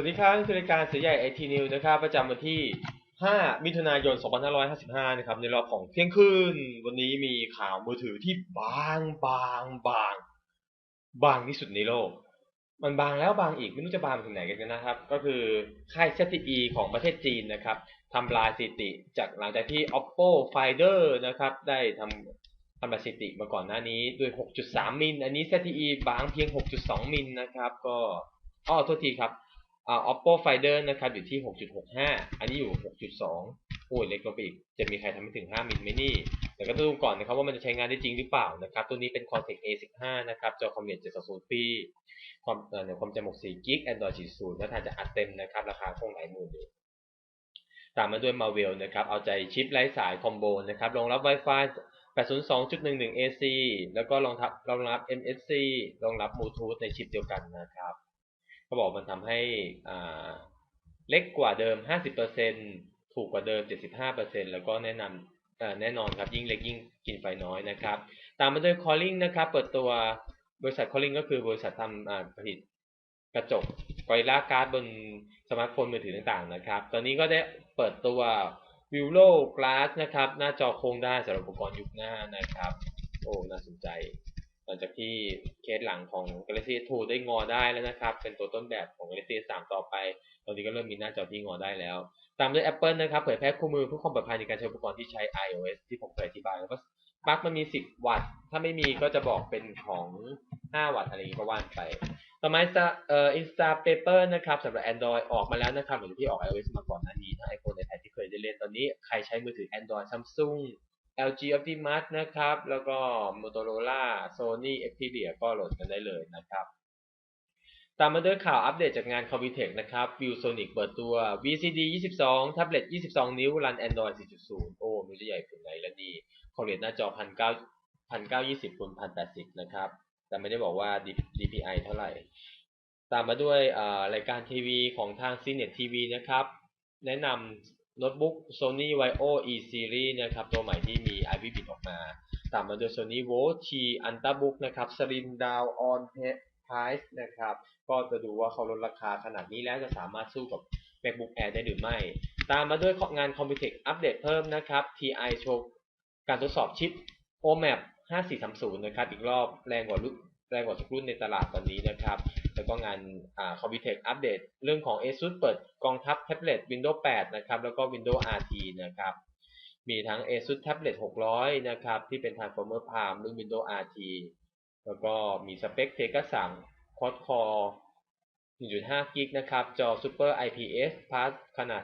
วัสดีครับนี่คือรายการเสือใหญ่ไอทีนิวนะครับประจำวันที่ 5 มิถุนายน 2555 นะครับ ในรอบของเที่ยงคืน วันนี้มีข่าวมือถือที่บางบางบาง บางที่สุดในโลก มันบางแล้วบางอีก ไม่รู้จะบางไปถึงไหนกันนะครับ ก็คือค่าย ZTE ของประเทศจีนนะครับทำลายสถิติจากหลังจากที่ Oppo Finder นะครับ ได้ทำทำลายสถิติมาก่อนหน้านี้ด้วย 6.3 มิล อันนี้ ZTE บางเพียง 6.2 มิลนะครับ ก็อ้อโทษทีครับ อ่า Oppo Finder นะครับอยู่ที่ 6.65 อันนี้อยู่ 6.2 โอ้ยเล็กลงไปอีก จะมีใครทำไม่ถึง 5มิลไหมนี่แต่ก็ต้องดูก่อนนะครับว่ามันจะใช้งานได้จริงหรือเปล่านะครับ ตัวนี้เป็น Cortex A15 นะครับ จอคอมเมต720 p ความเอ่อความจำ64กิก Android 40แล้วถ้าจะอัดเต็มนะครับ ราคาคงหลายหมื่นอยู่ตามมาด้วย Marvel นะครับ เอาใจชิปไร้สายคอมโบนะครับ รองรับ Wi-Fi 802.11 AC แล้วก็รองรับรองรับ MSC รองรับบลูทูธในชิปเดียวกันนะครับ เขาบอกมันทำให้อ่าเล็กกว่าเดิม 50%ถูกกว่าเดิม 75%แล้วก็แนะนำแน่นอนครับยิ่งเล็กยิ่งกินไฟน้อยนะครับ ตามมาด้วย Calling นะครับ เปิดตัวบริษัท Calling ก็คือบริษัททำผลิตกระจกกรลลาการ์ดบนสมาร์ทโฟนมือถือต่างๆนะครับ ตอนนี้ก็ได้เปิดตัว v i v o Glass นะครับ หน้าจอโค้งได้สำหรับอุปกรณ์ยุคหน้านะครับ โอ้ น่าสนใจ ลังจากที่เคสหลังของ Galaxy 2 ได้งอได้แล้วนะครับ เป็นตัวต้นแบบของ Galaxy 3 ต่อไป ตอนนี้ก็เริ่มมีหน้าจอที่งอได้แล้ว ตามด้วย Apple นะครับ เผยแพร่คู่มือเพื่อความปลอดภัยในการใช้อุปกรณ์ที่ใช้ iOS ที่ผมเคยอธิบายแล้วก็ปลั๊กมันมี 10 วัตต์ ถ้าไม่มีก็จะบอกเป็นของ 5 วัตต์อะไรอย่างนี้ก็ว่านไป ต่อมาเอ่อ Insta Paper นะครับสำหรับ Android ออกมาแล้วนะครับหลังจากที่ออก iOS มาก่อนหน้านี้ทั้ง iPhone iPad ที่เคยได้เล่นตอนนี้ใครใช้มือถือ Android Samsung LG Optimus นะครับ แล้วก็ Motorola Sony Xperia ก็โหลดกันได้เลยนะครับ ตามมาด้วยข่าวอัปเดตจากงาน Computex นะครับ ViewSonic เปิดตัว VCD 22 แท็บเล็ต 22 นิ้ว รัน Android 4.0 โอ้ม่รู้จะใหญ่ถึงไหนแล้วนี่ความละเอียดหน้าจอ 1920คูณ1080 นะครับ แต่ไม่ได้บอกว่า DPI เท่าไหร่ ตามมาด้วยรายการทีวีของทาง CNET TV นะครับ แนะนำ โน้ตบุ๊ก Sony Vaio E Series นะครับ ตัวใหม่ที่มี i v Bit ออกมา ตามมาด้วย Sony Vogue T Ultrabook นะครับ Slim Down on Price นะครับ ก็จะดูว่าเขาลดราคาขนาดนี้แล้วจะสามารถสู้กับ MacBook Air ได้หรือไม่ ตามมาด้วยงาน Computex อัปเดตเพิ่มนะครับ TI โชว์การทดสอบชิป OMAP 5430 นะครับ อีกรอบแรงกว่ารุ่นแรงกว่าทุกรุ่นในตลาดตอนนี้นะครับ แล้วก็งานอ่า Computex อัปเดตเรื่องของ ASUS เปิดกองทัพแท็บเล็ต Windows 8 นะครับ แล้วก็ Windows RT นะครับ มีทั้ง ASUS Tablet 600 นะครับ ที่เป็น Transformer Palm รุ่น Windows RT แล้วก็มีสเปคเทก็สั่ง Quad Core 1.5 กิกนะครับ จอ Super IPS Plus ขนาด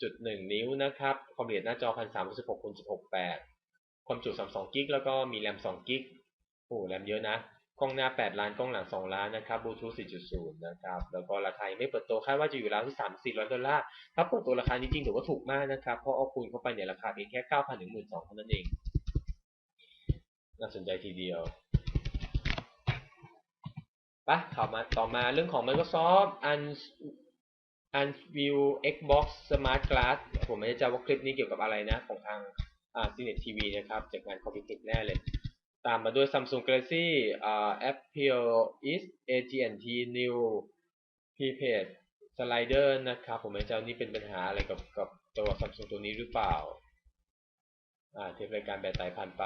10.1 นิ้วนะครับ ความละเอียดหน้าจอ1316คูณ16.8 ความจุ 32 กิก แล้วก็มีแรม 2 กิก โอ้แรมเยอะนะ กล้องหน้า 8 ล้าน กล้องหลัง 2 ล้านนะครับบลูทูธ4.0 นะครับ แล้วก็ราคาไม่เปิดตัวคาดว่าจะอยู่ราวที่ 3 400 ดอลลาร์ ถ้าเปิดตัวราคานี้จริงถือว่าถูกมากนะครับ เพราะเอาคูณเข้าไปเนี่ยราคาเพียงแค่ 9,000ถึง12,000เท่านั้นเอง น่าสนใจทีเดียวปะข่าวมาต่อมาเรื่องของ Microsoft Un Unview Xbox Smart Glass ผมไม่แน่ใจว่าคลิปนี้เกี่ยวกับอะไรนะ ของทางอ่า CNET TV นะครับ จากงาน Computex แน่เลย ตามมาด้วย Samsung Galaxy อ่า Apple East AT&T New Prepaid Slider นะครับ ผมไม่แน่ใจนี่เป็นปัญหาอะไรกับกับตัว Samsung ตัวนี้หรือเปล่า อ่าเทปรายการแบบไต่ผ่านไป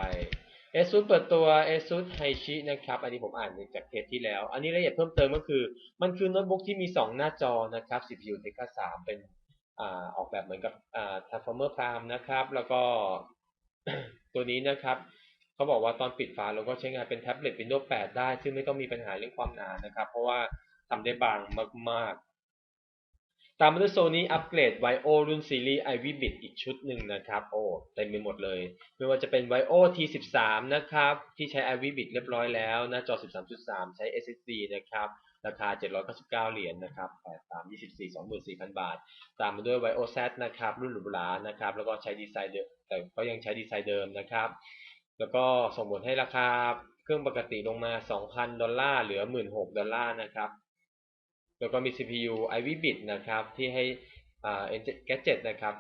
ASUS เปิดตัว ASUS Hichi นะครับ อันนี้ผมอ่านจากเทปที่แล้ว อันนี้รายละเอียดเพิ่มเติมก็คือ มันคือโน้ตบุ๊กที่มี 2 หน้าจอนะครับ CPU Tegra 3 เป็นอ่าออกแบบเหมือนกับอ่า Transformer Prime นะครับ แล้วก็ตัวนี้นะครับ เขาบอกว่าตอนปิดฝาเราก็ใช้งานเป็นแท็บเล็ต Windows 8 ได้ ซึ่งไม่ต้องมีปัญหาเรื่องความหนานะครับ เพราะว่าทำได้บางมาก ๆ ตามมาด้วย Sony อัปเกรด Vaio รุ่นซีรีส์ Ivy Bit อีกชุดหนึ่งนะครับ โอ้เต็มไปหมดเลย ไม่ว่าจะเป็น v i o T13 นะครับ ที่ใช้ Ivy Bit เรียบร้อยแล้วหน้าจอ 13.3 ใช้ SSD นะครับราคา 799 เหรียญนะครับ8 3 24 24,000 บาท ตามมาด้วย Vaio Z นะครับ รุ่นหรูหรา นะครับ แล้วก็ใช้ดีไซน์เดิม แต่ก็ยังใช้ดีไซน์เดิมนะครับ แล้วก็ส่งผลให้ราคาเครื่องปกติลงมา 2,000 ดอลลาร์เหลือ 16,000 ดอลลาร์นะครับ แล้วก็มี CPU Ivy Bit นะครับ ที่ให้อ่า Gadget นะครับ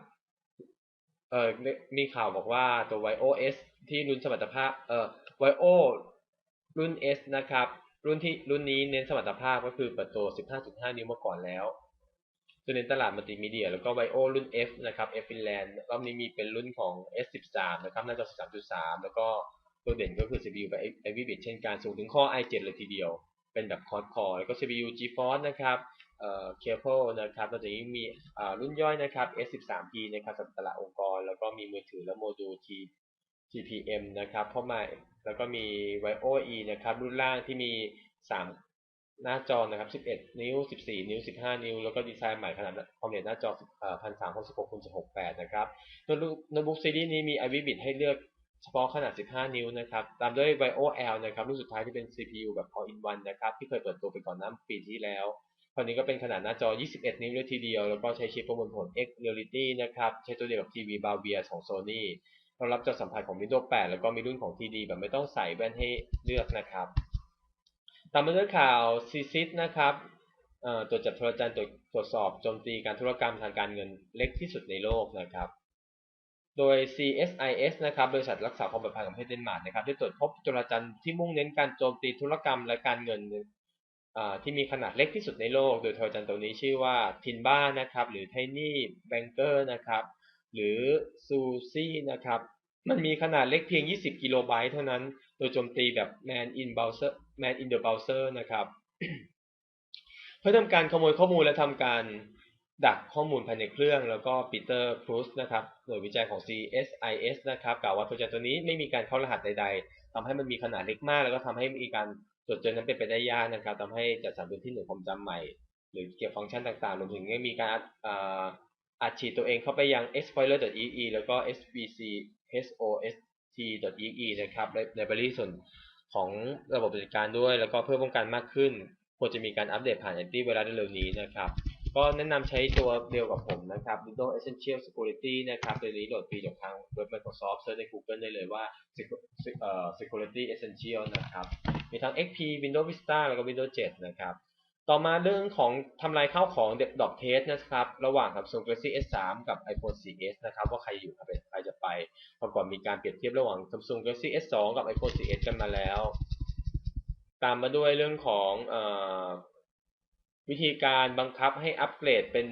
เออมีข่าวบอกว่าตัว Vaio S ที่รุ่นสมรรถภาพเออ Vaio รุ่น S นะครับ รุ่นที่รุ่นนี้เน้นสมรรถภาพก็คือเปิดตัว 15.5 นิ้วมาก่อนแล้ว ตัวเน้นตลาดมัลติมีเดีย แล้วก็ไวโอรุ่น F นะครับ F Finland รอบนี้มีเป็นรุ่นของ S13 นะครับหน้าจอ 13.3 แล้วก็ตัวเด่นก็คือ CPU แบบ Ivy Bit เช่นกันสูงถึง Core i7 เลยทีเดียว เป็นแบบ Quad Core แล้วก็ CPU GeForce นะครับเอ่อ Cable นะครับนอกจากนี้มีอ่ารุ่นย่อยนะครับ S13P นะครับสำหรับตลาดองค์กร แล้วก็มีมือถือและโมดูล T TPM นะครับเข้ามาแล้วก็มี Vio E นะครับรุ่นล่างที่มี 3 หน้าจอนะครับ 11 นิ้ว 14 นิ้ว 15 นิ้ว แล้วก็ดีไซน์ใหม่ขนาดความละเอียดหน้าจอ1366คูณ68นะครับ โน้ตบุ๊กซีรีส์นี้มี Ivy Bit ให้เลือกเฉพาะขนาด 15 นิ้วนะครับ ตามด้วย Vio L นะครับ รุ่นสุดท้ายที่เป็น CPU แบบ All in One นะครับ ที่เคยเปิดตัวไปก่อนหน้าปีที่แล้วคราวนี้ก็เป็นขนาดหน้าจอ 21 นิ้วเลยทีเดียว แล้วก็ใช้ชิปประมวลผล X Reality นะครับ ใช้ตัวเดียวกับทีวี Bravia ของ Sony รองรับจอสัมผัสของ Windows 8 แล้วก็มีรุ่นของ TD แบบไม่ต้องใส่แว่นให้เลือกนะครับ ตามมาด้วยข่าว CSIS นะครับตรวจจับโทรจารย์ตรวจตรวจสอบโจมตีการธุรกรรมทางการเงินเล็กที่สุดในโลกนะครับ โดย CSIS นะครับบริษัทรักษาความปลอดภัยของประเทศเดนมาร์กนะครับได้ตรวจพบโจรจันทร์ที่มุ่งเน้นการโจมตีธุรกรรมและการเงินที่มีขนาดเล็กที่สุดในโลก โดยโทรจันทร์ตัวนี้ชื่อว่า Tinba นะครับ หรือ Tiny Banker นะครับ หรือ Suzy นะครับ มันมีขนาดเล็กเพียง 20 กิโลไบต์เท่านั้น โดยโจมตีแบบ man in browser man in the browser นะครับ เพื่อทำการขโมยข้อมูลและทำการดักข้อมูลภายในเครื่อง แล้วก็ปีเตอร์พรูสนะครับ หน่วยวิจัยของ CSIS นะครับ กล่าวว่าโปรเจกต์ตัวนี้ไม่มีการเข้ารหัสใด ๆทำให้มันมีขนาดเล็กมาก แล้วก็ทำให้มีการจดจอนั้นเป็นไปได้ยากนะครับทำให้จัดสรรพื้นที่หน่วยความจำใหม่ หรือเกี่ยวฟังก์ชันต่างๆ รวมถึงมีการ อัดฉีดตัวเองเข้าไปยัง explorer.ee แล้วก็ svc host.exe นะครับในในบริส่วนของระบบปฏิบัติการด้วย แล้วก็เพื่อป้องกันมากขึ้น ควรจะมีการอัปเดตผ่านแอนตี้ไวรัสเร็วๆนี้นะครับ ก็แนะนำใช้ตัวเดียวกับผมนะครับ Windows Essential Security นะครับตัวนี้โหลดฟรีจากทางเว็บ Microsoft เซิร์ชใน Google ได้เลยว่า Security Essential นะครับ มีทั้ง XP Windows Vista แล้วก็ Windows 7 นะครับ ต่อมาเรื่องของทำลายข้าวของเด็บดอบเทสนะครับ ระหว่าง Samsung Galaxy S3 กับ iPhone 4S นะครับ ว่าใครอยู่ใครจะไปปรากฏมีการเปรียบเทียบระหว่าง Samsung Galaxy S2 กับ iPhone 4S กันมาแล้ว ตามมาด้วยเรื่องของอวิธีการบังคับให้อัปเกรดเป็น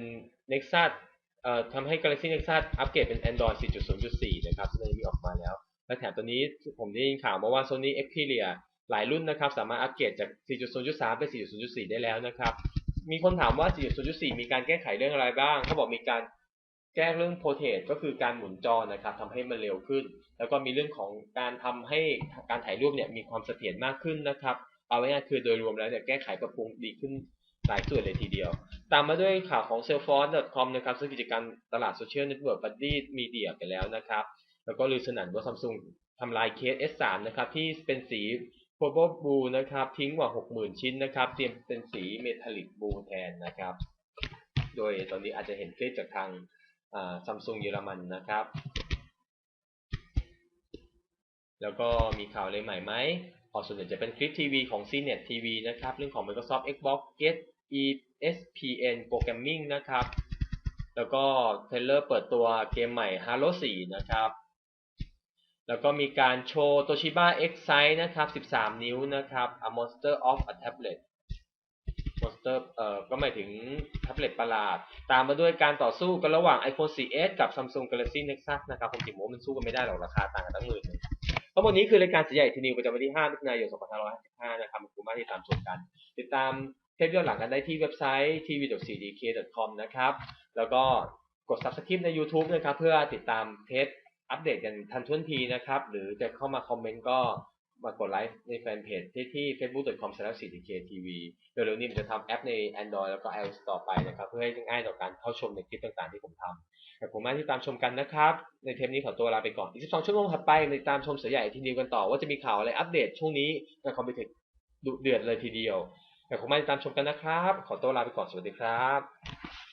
Nexus เอ่อทำให้ Galaxy Nexus อัปเกรดเป็น Android 4.0.4 นะครับซึ่งตอนนี้มีออกมาแล้ว และแถมตัวนี้ผมได้ยินข่าวมาว่า Sony Xperia หลายรุ่นนะครับ สามารถอัปเกรดจาก 4.0.3ไป4.0.4 ได้แล้วนะครับ มีคนถามว่า 4.0.4 มีการแก้ไขเรื่องอะไรบ้าง เขาบอกมีการแก้เรื่อง portrait ก็คือการหมุนจอนะครับทำให้มันเร็วขึ้น แล้วก็มีเรื่องของการทำให้การถ่ายรูปเนี่ยมีความเสถียรมากขึ้นนะครับ เอาไว้ง่ายคือโดยรวมแล้วเนี่ยแก้ไขปรับปรุงดีขึ้นหลายส่วนเลยทีเดียว ตามมาด้วยข่าวของ Salesforce.com นะครับ ซึ่งกิจการตลาดโซเชียลเน็ตเวิร์กบัดดี้มีเดียไปแล้วนะครับ แล้วก็ลือสนั่นว่าซัมซุงทำลายเคส S3 นะครับ ที่เป็นสี Purple Blue นะครับ ทิ้งกว่า 60,000 ชิ้นนะครับ เตรียมเป็นสี Metallic Blue แทนนะครับ โดยตอนนี้อาจจะเห็นคลิปจากทางซัมซุงเยอรมันนะครับ แล้วก็มีข่าวอะไรใหม่ไหมออส่วนใหญ่จะเป็นคลิปทีวีของ CNET TV นะครับ เรื่องของ Microsoft Xbox Get ESPN Programming นะครับ แล้วก็เทรลเลอร์เปิดตัวเกมใหม่ Halo 4 นะครับ แล้วก็มีการโชว์ Toshiba X Size นะครับ 13 นิ้วนะครับ A Monster of a Tablet Monster เอ่อก็หมายถึงแท็บเล็ตประหลาด ตามมาด้วยการต่อสู้กันระหว่าง iPhone 4S กับ Samsung Galaxy Nexus นะครับผมจริงๆมันสู้กันไม่ได้หรอกราคาต่างกันตั้งหมื่นหนึงทั้งหมดนี้คือรายการสีใหญ่ทีนิวประจำวันที่ 5มิถุนายน 2555 นะครับขอบคุณมากที่ตามชมกัน ติดตามเทปย้อนหลังกันได้ที่เว็บไซต์ tv.cdk.com นะครับ แล้วก็กด subscribe ใน YouTube นะครับ เพื่อติดตามเทป อัปเดตกันทันท่วงทีนะครับ หรือจะเข้ามาคอมเมนต์ก็มากดไลค์ในแฟนเพจที่ที่ facebook.com/cdktv เร็วๆนี้ผมจะทำแอปใน Android แล้วก็ iOS ต่อไปนะครับ เพื่อให้ง่ายต่อการเข้าชมในคลิปต่างๆที่ผมทำขอบคุณมากที่ตามชมกันนะครับ ในเทปนี้ขอตัวลาไปก่อน อีก 12 ชั่วโมงถัดไปติดตามชมเสือใหญ่ทีเดียวกันต่อว่าจะมีข่าวอะไรอัปเดตช่วงนี้ในคอมพิวเตอร์ดุเดือดเลยทีเดียวขอบคุณมากที่ตามชมกันนะครับ ขอตัวลาไปก่อนสวัสดีครับ